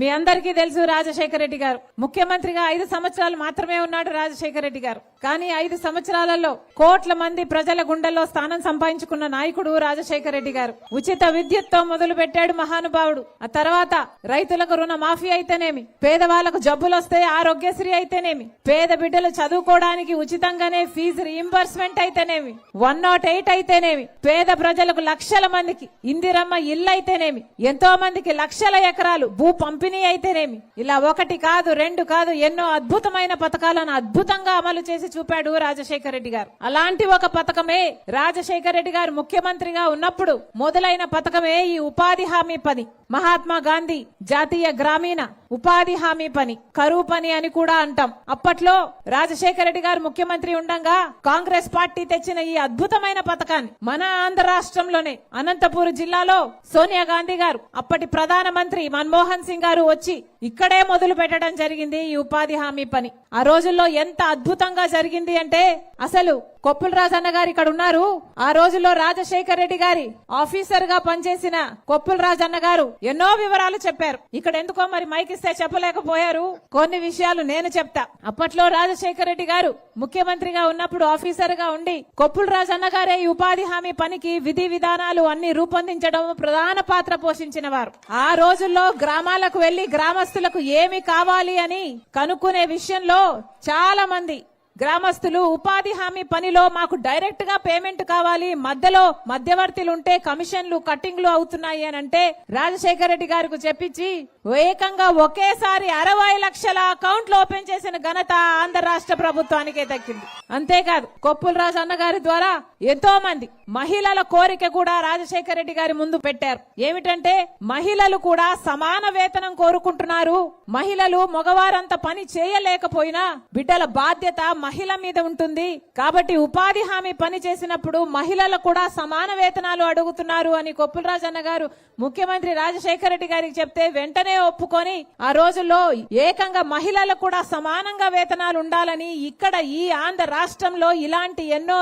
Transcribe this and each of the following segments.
మీ అందరికీ తెలుసు రాజశేఖర రెడ్డి గారు. ముఖ్యమంత్రిగా ఐదు సంవత్సరాలు మాత్రమే ఉన్నాడు రాజశేఖర రెడ్డి గారు. కానీ ఐదు సంవత్సరాలలో కోట్ల మంది ప్రజల గుండెల్లో స్థానం సంపాదించుకున్న నాయకుడు రాజశేఖర రెడ్డి గారు. ఉచిత విద్యుత్తో మొదలు పెట్టాడు మహానుభావుడు. ఆ తర్వాత రైతులకు రుణ మాఫీ అయితేనేమి పేదవాళ్ళకు జబ్బులు వస్తే ఆరోగ్యశ్రీ అయితేనేమి పేద బిడ్డలు చదువుకోవడానికి ఉచితంగానే ఫీజు రీఇంబర్స్మెంట్ అయితేనేమి వన్ నాట్ ఎయిట్ అయితేనేమి పేద ప్రజలకు లక్షల మందికి ఇందిరమ్మ ఇల్లు అయితేనేమి ఎంతో మందికి లక్షల ఎకరాలు భూ పంపిణీ అయితేనేమి. ఇలా ఒకటి కాదు రెండు కాదు ఎన్నో అద్భుతమైన పథకాలను అద్భుతంగా అమలు చేసి చూపాడు రాజశేఖర రెడ్డి గారు. అలాంటి ఒక పథకమే రాజశేఖర రెడ్డి గారు ముఖ్యమంత్రిగా ఉన్నప్పుడు మొదలైన పథకమే ఈ ఉపాధి హామీ పని. మహాత్మా గాంధీ జాతీయ గ్రామీణ ఉపాధి హామీ పని. కరువు పని అని కూడా అంటాం. అప్పట్లో రాజశేఖర రెడ్డి గారు ముఖ్యమంత్రి ఉండగా కాంగ్రెస్ పార్టీ తెచ్చిన ఈ అద్భుతమైన పథకాన్ని మన ఆంధ్ర రాష్ట్రంలోనే అనంతపూర్ జిల్లాలో సోనియా గాంధీ గారు అప్పటి ప్రధానమంత్రి మన్మోహన్ సింగ్ గారు వచ్చి ఇక్కడే మొదలు పెట్టడం జరిగింది ఈ ఉపాధి హామీ పని. ఆ రోజుల్లో ఎంత అద్భుతంగా జరిగింది అంటే అసలు కొప్పుల రాజన్న గారు ఇక్కడ ఉన్నారు. ఆ రోజుల్లో రాజశేఖర్ రెడ్డి గారి ఆఫీసర్గా పనిచేసిన కొప్పుల రాజన్న గారు ఎన్నో వివరాలు చెప్పారు. ఇక్కడ ఎందుకో మరి మైక్ ఇస్తే చెప్పలేకపోయారు. కొన్ని విషయాలు నేను చెప్తా. అప్పట్లో రాజశేఖర్ రెడ్డి గారు ముఖ్యమంత్రిగా ఉన్నప్పుడు ఆఫీసర్గా ఉండి కొప్పుల రాజన్న గారే ఈ ఉపాధి హామీ పనికి విధి విధానాలు అన్ని రూపొందించడం ప్రధాన పాత్ర పోషించిన వారు ఆ రోజుల్లో గ్రామాలకు వెళ్ళి గ్రామస్తులకు ఏమి కావాలి అని కనుక్కునే విషయంలో చాలా మంది గ్రామస్తులు ఉపాధి హామీ పనిలో మాకు డైరెక్ట్గా పేమెంట్ కావాలి మధ్యలో మధ్యవర్తులు ఉంటే కమిషన్లు కట్టింగ్లు అవుతున్నాయి అని అంటే రాజశేఖర రెడ్డి గారికి చెప్పించి ఏకంగా ఒకేసారి అరవై లక్షల అకౌంట్లు ఓపెన్ చేసిన ఘనత ఆంధ్ర రాష్ట్ర ప్రభుత్వానికే దక్కింది. అంతేకాదు కొప్పుల రాజు అన్నగారి ద్వారా ఎంతో మంది మహిళల కోరిక కూడా రాజశేఖర రెడ్డి గారి ముందు పెట్టారు. ఏమిటంటే మహిళలు కూడా సమాన వేతనం కోరుకుంటున్నారు. మహిళలు మగవారంత పని చేయలేకపోయినా బిడ్డల బాధ్యత మహిళ మీద ఉంటుంది. కాబట్టి ఉపాధి హామీ పని చేసినప్పుడు మహిళలు కూడా సమాన వేతనాలు అడుగుతున్నారు అని కొప్పులరాజు అన్న గారు ముఖ్యమంత్రి రాజశేఖర రెడ్డి గారికి చెప్తే వెంటనే ఒప్పుకొని ఆ రోజుల్లో ఏకంగా మహిళలకు కూడా సమానంగా వేతనాలు ఉండాలని ఇక్కడ ఈ ఆంధ్ర రాష్ట్రంలో ఇలాంటి ఎన్నో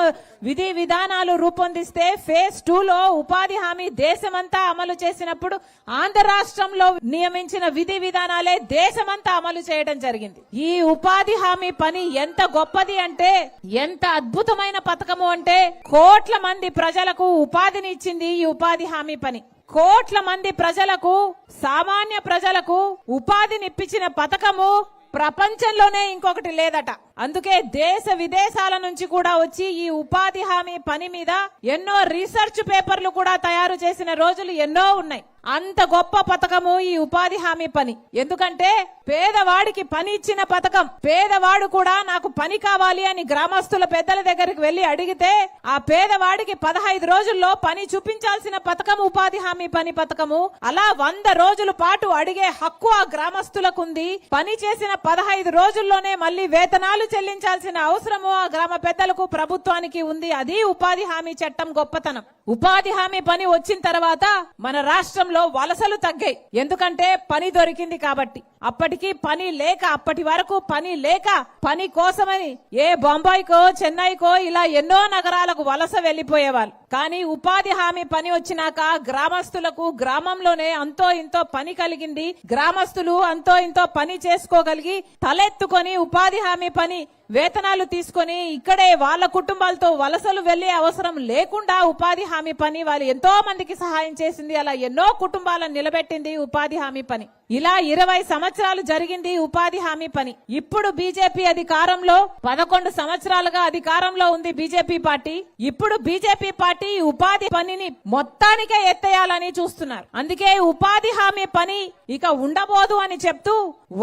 విధి విధానాలు రూపొందిస్తే ఫేజ్ టూ లో ఉపాధి హామీ దేశమంతా అమలు చేసినప్పుడు ఆంధ్ర రాష్ట్రంలో నియమించిన విధి విధానాలే దేశమంతా అమలు చేయడం జరిగింది. ఈ ఉపాధి హామీ పని ఎంత గొప్పది అంటే ఎంత అద్భుతమైన పథకము అంటే కోట్ల మంది ప్రజలకు ఉపాధిని ఇచ్చింది ఈ ఉపాధి హామీ పని. కోట్ల మంది ప్రజలకు సామాన్య ప్రజలకు ఉపాధిని ఇప్పించిన పథకము ప్రపంచంలోనే ఇంకొకటి లేదట. అందుకే దేశ విదేశాల నుంచి కూడా వచ్చి ఈ ఉపాధి హామీ పని మీద ఎన్నో రీసెర్చ్ పేపర్లు కూడా తయారు చేసిన రోజులు ఎన్నో ఉన్నాయి. అంత గొప్ప పథకము ఈ ఉపాధి హామీ పని. ఎందుకంటే పేదవాడికి పని ఇచ్చిన పథకం. పేదవాడు కూడా నాకు పని కావాలి అని గ్రామస్తుల పెద్దల దగ్గరికి వెళ్ళి అడిగితే ఆ పేదవాడికి పదహైదు రోజుల్లో పని చూపించాల్సిన పథకం ఉపాధి హామీ పని పథకము. అలా వంద రోజుల పాటు అడిగే హక్కు ఆ గ్రామస్తులకు ఉంది పని చేసిన పదహైదు రోజుల్లోనే మళ్ళీ వేతనాలు చెల్లించాల్సిన అవసరము ఆ గ్రామ పెద్దలకు ప్రభుత్వానికి ఉంది. అది ఉపాధి హామీ చట్టం గొప్పతనం. ఉపాధి హామీ పని వచ్చిన తర్వాత మన రాష్ట్రంలో వలసలు తగ్గాయి. ఎందుకంటే పని దొరికింది కాబట్టి. అప్పటికి పని లేక అప్పటి వరకు పని లేక పని కోసమని ఏ బొంబాయికో చెన్నైకో ఇలా ఎన్నో నగరాలకు వలస వెళ్ళిపోయేవాళ్ళు కానీ ఉపాధి హామీ పని వచ్చినాక గ్రామస్తులకు గ్రామంలోనే అంతో ఇంతో పని కలిగింది. గ్రామస్తులు అంతో ఇంతో పని చేసుకోగలిగి తలెత్తుకొని ఉపాధి హామీ పని వేతనాలు తీసుకొని ఇక్కడే వాళ్ళ కుటుంబాలతో వలసలు వెళ్ళే అవసరం లేకుండా ఉపాధి హామీ పని వాళ్ళు ఎంతో మందికి సహాయం చేసింది. అలా ఎన్నో కుటుంబాలను నిలబెట్టింది ఉపాధి హామీ పని. ఇలా ఇరవై సంవత్సరాలు జరిగింది ఉపాధి హామీ పని. ఇప్పుడు బీజేపీ అధికారంలో పదకొండు సంవత్సరాలుగా అధికారంలో ఉంది బీజేపీ పార్టీ. ఇప్పుడు బీజేపీ పార్టీ ఈ ఉపాధి పనిని మొత్తానికే ఎత్తేయాలని చూస్తున్నారు. అందుకే ఉపాధి హామీ పని ఇక ఉండబోదు అని చెప్తూ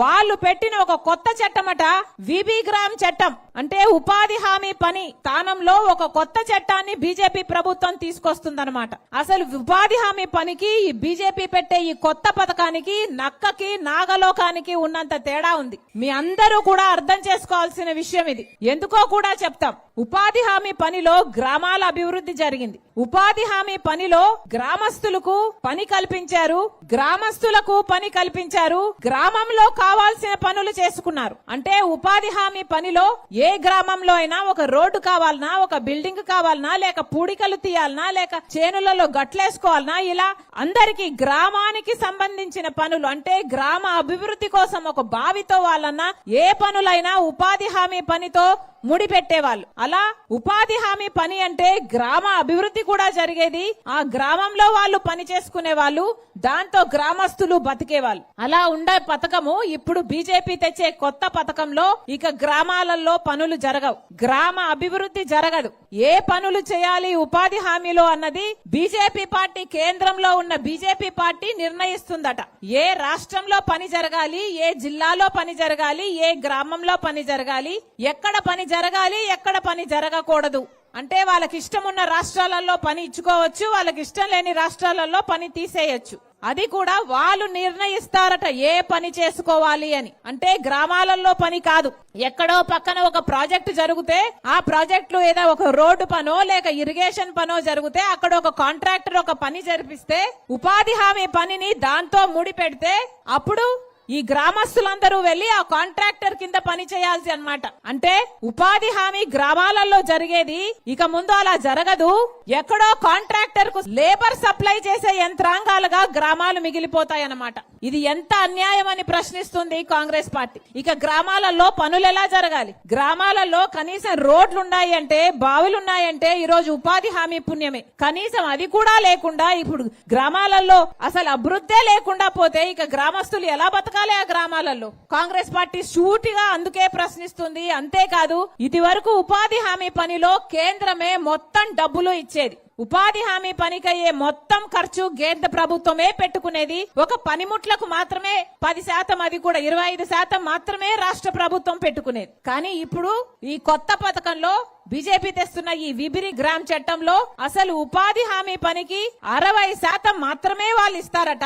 వాళ్ళు పెట్టిన ఒక కొత్త చట్టమట విబిగ్రామ్ చట్టం. అంటే ఉపాధి హామీ పని స్థానంలో ఒక కొత్త చట్టాన్ని బీజేపీ ప్రభుత్వం తీసుకొస్తుందన్నమాట. అసలు ఉపాధి హామీ పనికి ఈ బీజేపీ పెట్టే ఈ కొత్త పథకానికి నక్కకి నాగలోకానికి ఉన్నంత తేడా ఉంది. మీ అందరూ కూడా అర్థం చేసుకోవాల్సిన విషయం ఇది. ఎందుకో కూడా చెప్తాం. ఉపాధి హామీ పనిలో గ్రామాల అభివృద్ధి జరిగింది. ఉపాధి హామీ పనిలో గ్రామస్తులకు పని కల్పించారు. గ్రామస్తులకు పని కల్పించారు. గ్రామంలో కావాల్సిన పనులు చేసుకున్నారు. అంటే ఉపాధి హామీ పనిలో ఏ గ్రామంలో అయినా ఒక రోడ్డు కావాలనా ఒక బిల్డింగ్ కావాలనా లేక పూడికలు తీయాలనా లేక చేనులలో గట్లేసుకోవాలనా ఇలా అందరికి గ్రామానికి సంబంధించిన పనులు అంటే గ్రామ అభివృద్ధి కోసం ఒక బావితో వాళ్ళన్నా ఏ పనులైనా ఉపాధి హామీ పనితో ముడిపెట్టేవాళ్ళు. అలా ఉపాధి హామీ పని అంటే గ్రామ అభివృద్ధి కూడా జరిగేది. ఆ గ్రామంలో వాళ్ళు పని చేసుకునే వాళ్ళు దాంతో గ్రామస్తులు బతికేవాళ్ళు. అలా ఉండే పథకము ఇప్పుడు బీజేపీ తెచ్చే కొత్త పథకంలో ఇక గ్రామాలలో పనులు జరగవు. గ్రామ అభివృద్ధి జరగదు. ఏ పనులు చేయాలి ఉపాధి హామీలో అన్నది బీజేపీ పార్టీ కేంద్రంలో ఉన్న బీజేపీ పార్టీ నిర్ణయిస్తుందట. ఏ రాష్ట్రంలో పని జరగాలి ఏ జిల్లాలో పని జరగాలి ఏ గ్రామంలో పని జరగాలి ఎక్కడ పని జరగాలి ఎక్కడ పని జరగకూడదు. అంటే వాళ్ళకి ఇష్టం ఉన్న రాష్ట్రాలలో పని ఇచ్చుకోవచ్చు వాళ్ళకి ఇష్టం లేని రాష్ట్రాలలో పని తీసేయచ్చు. అది కూడా వాళ్ళు నిర్ణయిస్తారట ఏ పని చేసుకోవాలి అని. అంటే గ్రామాలలో పని కాదు. ఎక్కడో పక్కన ఒక ప్రాజెక్ట్ జరిగితే ఆ ప్రాజెక్టులో ఏదో ఒక రోడ్డు పనో లేక ఇరిగేషన్ పనో జరిగితే అక్కడ ఒక కాంట్రాక్టర్ ఒక పని జరిపిస్తే ఉపాధి హామీ పనిని దాంతో ముడి పెడితే అప్పుడు ఈ గ్రామస్తులందరూ వెళ్ళి ఆ కాంట్రాక్టర్ కింద పని చేయాల్సి అనమాట అంటే ఉపాధి హామీ గ్రామాలలో జరిగేది ఇక ముందు అలా జరగదు. ఎక్కడో కాంట్రాక్టర్కు లేబర్ సప్లై చేసే యంత్రాంగాలుగా గ్రామాలు మిగిలిపోతాయి అన్నమాట ఇది ఎంత అన్యాయం అని ప్రశ్నిస్తుంది కాంగ్రెస్ పార్టీ. ఇక గ్రామాలలో పనులు ఎలా జరగాలి? గ్రామాలలో కనీసం రోడ్లు ఉన్నాయంటే బావులు ఉన్నాయంటే ఈ రోజు ఉపాధి హామీ పుణ్యమే. కనీసం అది కూడా లేకుండా ఇప్పుడు గ్రామాలలో అసలు అభివృద్ధే లేకుండా పోతే ఇక గ్రామస్తులు ఎలా బతకాలి ఆ గ్రామాలలో? కాంగ్రెస్ పార్టీ సూటిగా అందుకే ప్రశ్నిస్తుంది. అంతేకాదు ఇది వరకు ఉపాధి హామీ పనిలో కేంద్రమే మొత్తం డబ్బులు ఇచ్చేది. ఉపాధి హామీ పనికయ్యే మొత్తం ఖర్చు కేంద్ర ప్రభుత్వమే పెట్టుకునేది. ఒక పనిముట్లకు మాత్రమే పది శాతం అది కూడా ఇరవై ఐదు శాతం మాత్రమే రాష్ట్ర ప్రభుత్వం పెట్టుకునేది. కానీ ఇప్పుడు ఈ కొత్త పథకంలో బీజేపీ తెస్తున్న ఈ విబిరి గ్రామ్ చట్టంలో అసలు ఉపాధి హామీ పనికి అరవై శాతం మాత్రమే వాళ్ళు ఇస్తారట.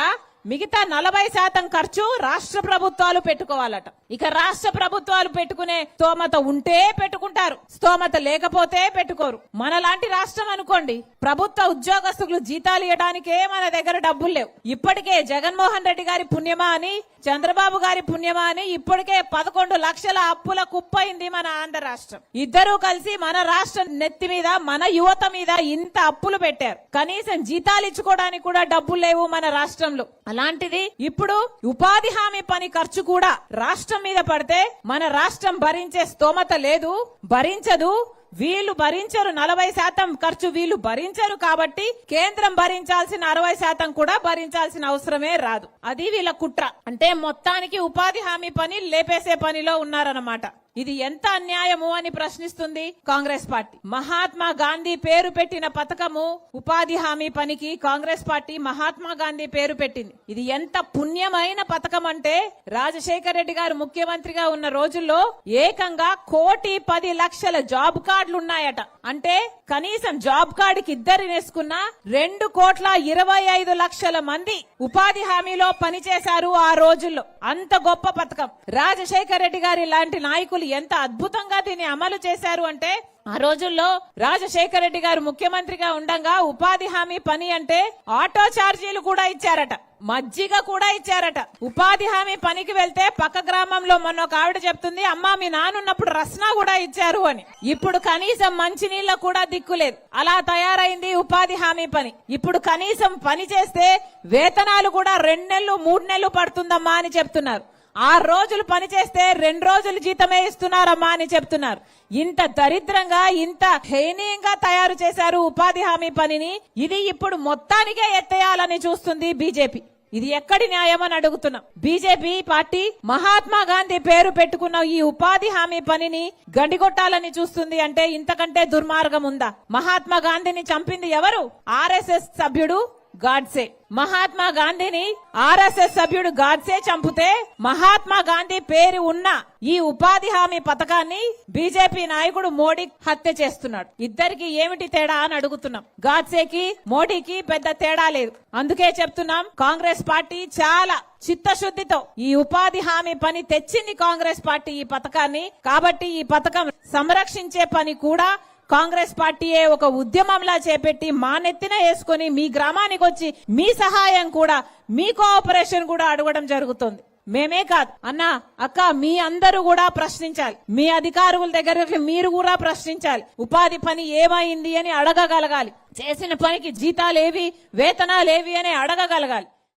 మిగతా నలభై శాతం ఖర్చు రాష్ట్ర ప్రభుత్వాలు పెట్టుకోవాలట. ఇక రాష్ట్ర ప్రభుత్వాలు పెట్టుకునే స్తోమత ఉంటే పెట్టుకుంటారు. స్తోమత లేకపోతే పెట్టుకోరు. మనలాంటి రాష్ట్రం అనుకోండి ప్రభుత్వ ఉద్యోగస్తులు జీతాలు ఇవ్వడానికే మన దగ్గర డబ్బులు లేవు. ఇప్పటికే జగన్మోహన్ రెడ్డి గారి పుణ్యమా అని చంద్రబాబు గారి పుణ్యమా అని ఇప్పటికే పదకొండు లక్షల అప్పుల కుప్పైంది మన ఆంధ్ర రాష్ట్రం. ఇద్దరూ కలిసి మన రాష్ట్ర నెత్తి మీద మన యువత మీద ఇంత అప్పులు పెట్టారు. కనీసం జీతాలు ఇచ్చుకోవడానికి కూడా డబ్బులు లేవు మన రాష్ట్రంలో. అలాంటిది ఇప్పుడు ఉపాధి హామీ పని ఖర్చు కూడా రాష్ట్రం మీద పడితే మన రాష్ట్రం భరించే స్తోమత లేదు భరించదు. వీళ్ళు భరించరు నలభై శాతం ఖర్చు వీళ్ళు భరించరు కాబట్టి కేంద్రం భరించాల్సిన అరవై శాతం కూడా భరించాల్సిన అవసరమే రాదు. అది వీళ్ళ కుట్ర. అంటే మొత్తానికి ఉపాధి హామీ పని లేపేసే పనిలో ఉన్నారన్నమాట. ఇది ఎంత అన్యాయము అని ప్రశ్నిస్తుంది కాంగ్రెస్ పార్టీ. మహాత్మా గాంధీ పేరు పెట్టిన పథకము ఉపాధి హామీ పనికి కాంగ్రెస్ పార్టీ మహాత్మా గాంధీ పేరు పెట్టింది. ఇది ఎంత పుణ్యమైన పథకం అంటే రాజశేఖర రెడ్డి గారు ముఖ్యమంత్రిగా ఉన్న రోజుల్లో ఏకంగా కోటి పది లక్షల జాబ్ కార్డులు ఉన్నాయట అంటే కనీసం జాబ్ కార్డు కి ఇద్దరు వేసుకున్న రెండు కోట్ల ఇరవై ఐదు లక్షల మంది ఉపాధి హామీలో పనిచేశారు ఆ రోజుల్లో. అంత గొప్ప పథకం. రాజశేఖర రెడ్డి గారి లాంటి నాయకులు ఎంత అద్భుతంగా దీన్ని అమలు చేశారు అంటే ఆ రోజుల్లో రాజశేఖర రెడ్డి గారు ముఖ్యమంత్రిగా ఉండగా ఉపాధి హామీ పని అంటే ఆటో ఛార్జీలు కూడా ఇచ్చారట. మజ్జిగ కూడా ఇచ్చారట. ఉపాధి హామీ పనికి వెళ్తే పక్క గ్రామంలో మొన్న ఒక ఆవిడ చెప్తుంది అమ్మా మీ నానున్నప్పుడు రస్నా కూడా ఇచ్చారు అని. ఇప్పుడు కనీసం మంచినీళ్ళ కూడా దిక్కులేదు అలా తయారైంది ఉపాధి హామీ పని. ఇప్పుడు కనీసం పని చేస్తే వేతనాలు కూడా రెండు నెలలు మూడు నెలలు పడుతుందమ్మా అని చెప్తున్నారు. ఆరు రోజులు పని చేస్తే రెండు రోజులు జీతమే ఇస్తున్నారమ్మా అని చెప్తున్నారు. ఇంత దరిద్రంగా ఇంత హేనీయంగా తయారు చేశారు ఉపాధి హామీ పనిని ఇది ఇప్పుడు మొత్తానికే ఎత్తేయాలని చూస్తుంది బీజేపీ. ఇది ఎక్కడి న్యాయం అని అడుగుతున్నాం. బీజేపీ పార్టీ మహాత్మా గాంధీ పేరు పెట్టుకున్న ఈ ఉపాధి హామీ పనిని గండిగొట్టాలని చూస్తుంది అంటే ఇంతకంటే దుర్మార్గం ఉందా? మహాత్మా గాంధీని చంపింది ఎవరు? ఆర్ఎస్ఎస్ సభ్యుడు గాడ్సే. మహాత్మా గాంధీని ఆర్ఎస్ఎస్ సభ్యుడు గాడ్సే చంపితే మహాత్మా గాంధీ పేరు ఉన్న ఈ ఉపాధి హామీ పథకాన్ని బీజేపీ నాయకుడు మోడీ హత్య చేస్తున్నాడు. ఇద్దరికి ఏమిటి తేడా అని అడుగుతున్నాం. గాడ్సేకి మోడీకి పెద్ద తేడా లేదు. అందుకే చెప్తున్నాం కాంగ్రెస్ పార్టీ చాలా చిత్తశుద్ధితో ఈ ఉపాధి హామీ పని తెచ్చింది కాంగ్రెస్ పార్టీ ఈ పథకాన్ని. కాబట్టి ఈ పథకం సంరక్షించే పని కూడా కాంగ్రెస్ పార్టీయే ఒక ఉద్యమంలా చేపెట్టి మా నెత్తిన వేసుకొని మీ గ్రామానికి వచ్చి మీ సహాయం కూడా మీ కోఆపరేషన్ కూడా అడగడం జరుగుతుంది. మేమే కాదు. అన్న అక్క మీ అందరూ కూడా ప్రశ్నించాలి. మీ అధికారుల దగ్గర మీరు కూడా ప్రశ్నించాలి. ఉపాధి పని ఏమైంది అని అడగగలగాలి. చేసిన పనికి జీతాలేవి వేతనాలేవి అని అడగగలగాలి.